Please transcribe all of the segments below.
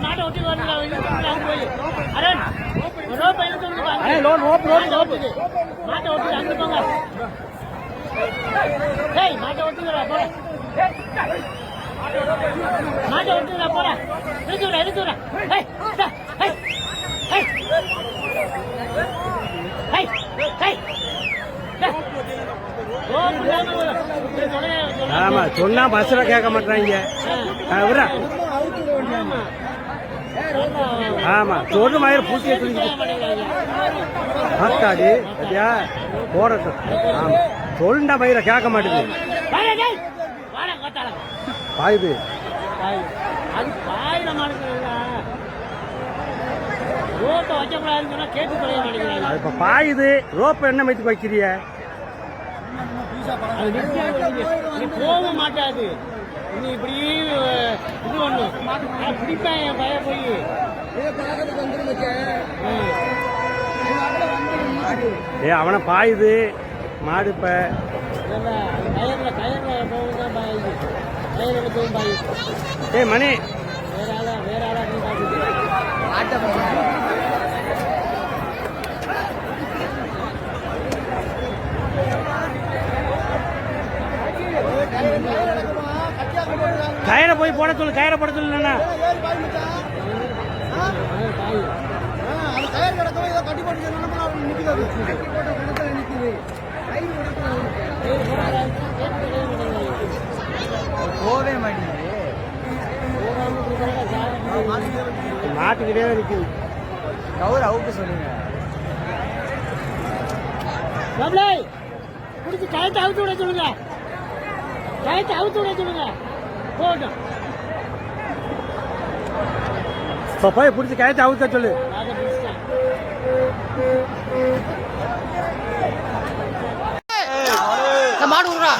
மாட்டை ஒட்டி அங்க போய். அரண் ரோப்பை இழுத்து வந்து பாருங்க அண்ணே, லோன், ரோப், ஆமா சொன்னா பஸ்ல கேட்க மாட்டாங்க ஆமா சொன்ன மாதிரி பூச்சி எடுத்து ஆத்தாடி ஐயா போடட்டும். ஆமா சொல்லுண்டா மயிரை கேட்க மாட்டேங்குது அது இப்ப பாயுது. ரோப்ப என்ன மைத்து வைக்கிறிய நீ போக மாட்டாது. நீ இப்படி இது ஒண்ணு. நான் பிடிப்பேன் என் பையன் போய். ஏ அவனை பாயுது. மாடு இப்ப. கயர்ல கயர்ல போகுதான் பாயுது. கயர்ல போகும் பாயுது. ஏய் மணி. வேற ஆளா வேற ஆளா நீ பாக்குது கயிறை போய் போட சொல்லு கயிறை போட சொல்லு. பாயுது போவே மாட்டேங்குது. மாட்டுக்கிட்டே இருக்குது. கவுர் அவுக்க சொல்லுங்க. பிடிச்சி கயத்தை அவுத்து விட சொல்லுங்க. கயத்தை அவுத்து விட சொல்லுங்க. போகட்டும். இப்ப போய் பிடிச்சி கயத்தை அவுத்த சொல்லு. மாடு விடுறா.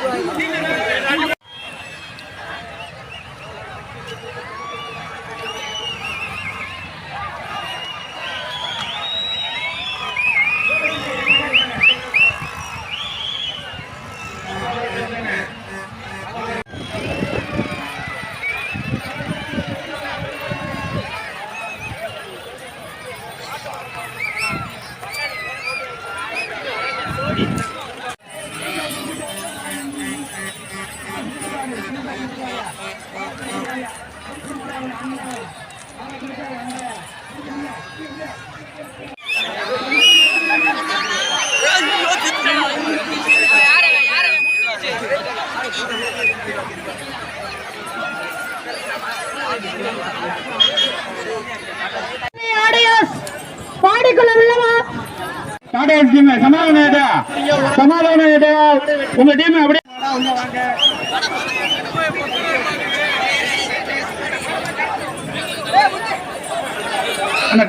பாடிக்குள்ள உள்ளவா ஆம்பேஸ் டீம் சமாதானம் ஏதா சமாதானம் ஏதா உங்க டீம் அப்படியே